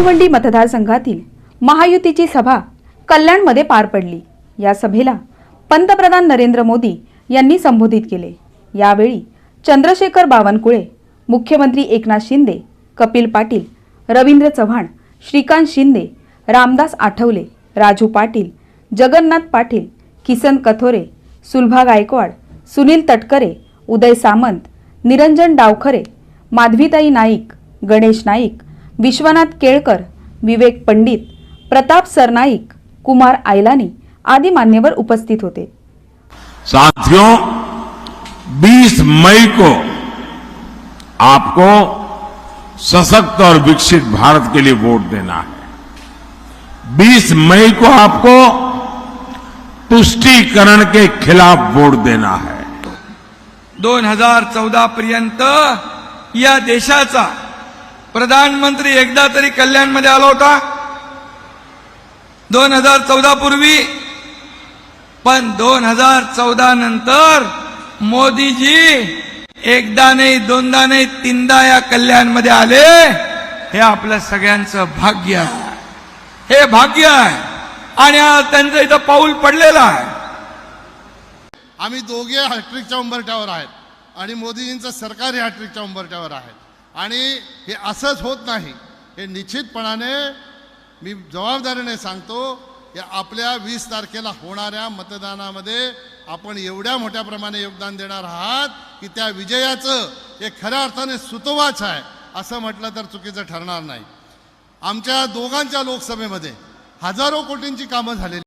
भिवंडी मतदारसंघातील महायुतीची सभा कल्याणमध्ये पार पडली. या सभेला पंतप्रधान नरेंद्र मोदी यांनी संबोधित केले. यावेळी चंद्रशेखर बावनकुळे मुख्यमंत्री एकनाथ शिंदे कपिल पाटील रवींद्र चव्हाण श्रीकांत शिंदे रामदास आठवले राजू पाटील जगन्नाथ पाटील किसन कथोरे सुलभा गायकवाड सुनील तटकरे उदय सामंत निरंजन डावखरे माधवीताई नाईक गणेश नाईक विश्वनाथ केळकर विवेक पंडित प्रताप सरनाईक कुमार आयलानी आदी मान्यवर उपस्थित होते. साथियों 20 मई को आपको सशक्त और विकसित भारत के लिए वोट देना है। 20 मई को आपको तुष्टीकरण के खिलाफ वोट देना है। दोन हजार चौदा पर्यंत या देशाचा प्रधानमंत्री एकदा तरी कल्याणमध्ये आला होता. दोन हजार चौदा पूर्वी. पण दोन हजार चौदा नंतर मोदीजी एकदा नाही दोनदा नाही तीनदा या कल्याणमध्ये आले. हे आपल्या सगळ्यांचं भाग्य आहे. हे भाग्य आहे. आणि आज त्यांचं इथं पाऊल पडलेलं आहे. आम्ही दोघे हॅट्रिकच्या उंबरठ्यावर आहेत. आणि मोदीजींचं सरकार हॅट्रिकच्या उंबरठ्यावर आहे. आणि हे असंच होत नाही. हे निश्चितपणाने मी जबाबदारीने सांगतो या आपल्या वीस तारखेला होणाऱ्या मतदानामध्ये आपण एवढ्या मोठ्या प्रमाणे योगदान देणार आहात की त्या विजयाचं हे खऱ्या अर्थाने सुतोवाच आहे असं म्हटलं तर चुकीचं ठरणार नाही. आमच्या दोघांच्या लोकसभेमध्ये हजारो कोटींची कामं झालेली